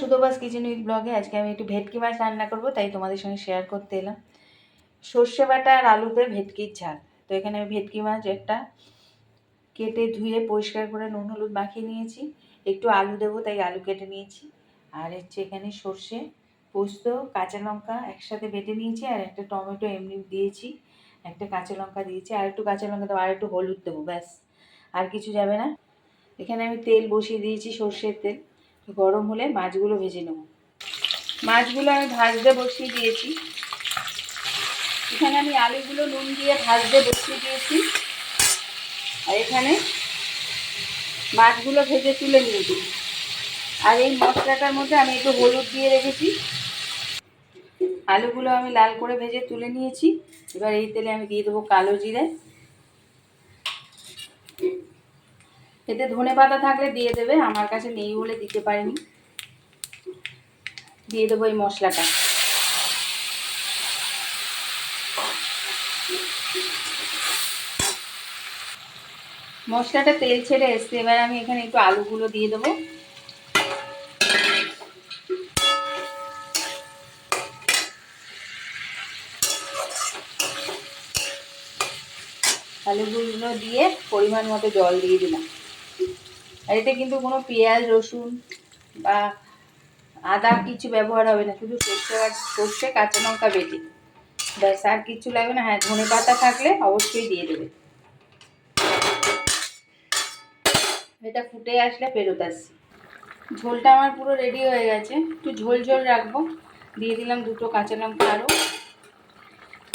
সুদোবাস kitchen with ব্লগে আজকে আমি একটু ভেটকি মাছ রান্না করব, তাই তোমাদের সঙ্গে শেয়ার করতে এলাম। সর্ষে বাটা আর আলুতে ভেটকির ঝাল। তো এখানে আমি ভেটকি মাছ একটা কেটে ধুয়ে পরিষ্কার করে নুন, হলুদ মাখিয়ে নিয়েছি। একটু আলু দেবো, তাই আলু কেটে নিয়েছি। আর হচ্ছে এখানে সর্ষে, পোস্ত, কাঁচা লঙ্কা একসাথে বেটে নিয়েছি, আর একটা টমেটো এমনি দিয়েছি, একটা কাঁচা লঙ্কা দিয়েছি। আর একটু কাঁচা লঙ্কা দেবো, আর একটু হলুদ দেবো, ব্যাস। আর কিছু যাবে না। এখানে আমি তেল বসিয়ে দিয়েছি সর্ষের তেল। গরম হলে মাছগুলো ভেজে নেব। মাছগুলো আমি ভাজতে বসিয়ে দিয়েছি। এখানে আমি আলুগুলো নুন দিয়ে ভাজতে বসিয়ে দিয়েছি। আর এখানে মাছগুলো ভেজে তুলে নিয়েছি আর এই মশলাটার মধ্যে আমি একটু হলুদ দিয়ে রেখেছি। আলুগুলো আমি লাল করে ভেজে তুলে নিয়েছি। এবার এই তেলে আমি দিয়ে দেবো কালো জিরে। এতে ধনে পাতা থাকলে দিয়ে দেবে, আমার কাছে নেই বলে দিতে পারিনি। দিয়ে দেবো এই মশলাটা। মশলাটা তেল ছেড়ে এসছে, এবার আমি এখানে একটু আলুগুলো দিয়ে দেবো। আলুগুলো দিয়ে পরিমাণ মতো জল দিয়ে দিলাম। আর এতে কিন্তু কোনো পেঁয়াজ, রসুন বা আদা কিছু ব্যবহার হবে না, শুধু সর্ষে সর্ষে, কাঁচা লঙ্কা বেটে। ব্যাস, আর কিছু লাগবে না হ্যাঁ ধনে পাতা থাকলে অবশ্যই দিয়ে দেবে। এটা ফুটে আসলে ফেরত আসছি। ঝোলটা আমার পুরো রেডি হয়ে গেছে। একটু ঝোল ঝোল রাখব। দিয়ে দিলাম দুটো কাঁচা লঙ্কা আরও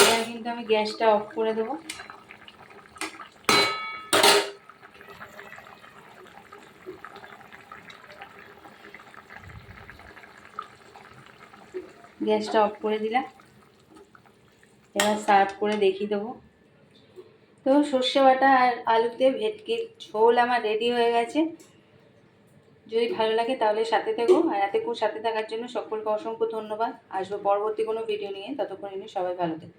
এবার কিন্তু আমি গ্যাসটা অফ করে দেবো। গ্যাসটা অফ করে দিলাম। এবার সার্ভ করে দেখিয়ে দেবো। তো সর্ষে বাটা আর আলুতে ভেটকির ঝোল আমার রেডি হয়ে গেছে। যদি ভালো লাগে তাহলে সাথে থেকো। আর এতক্ষণ সাথে থাকার জন্য সকলকে অসংখ্য ধন্যবাদ। আসব পরবর্তী কোনো ভিডিও নিয়ে। ততক্ষণ সবাই ভালো থেকো।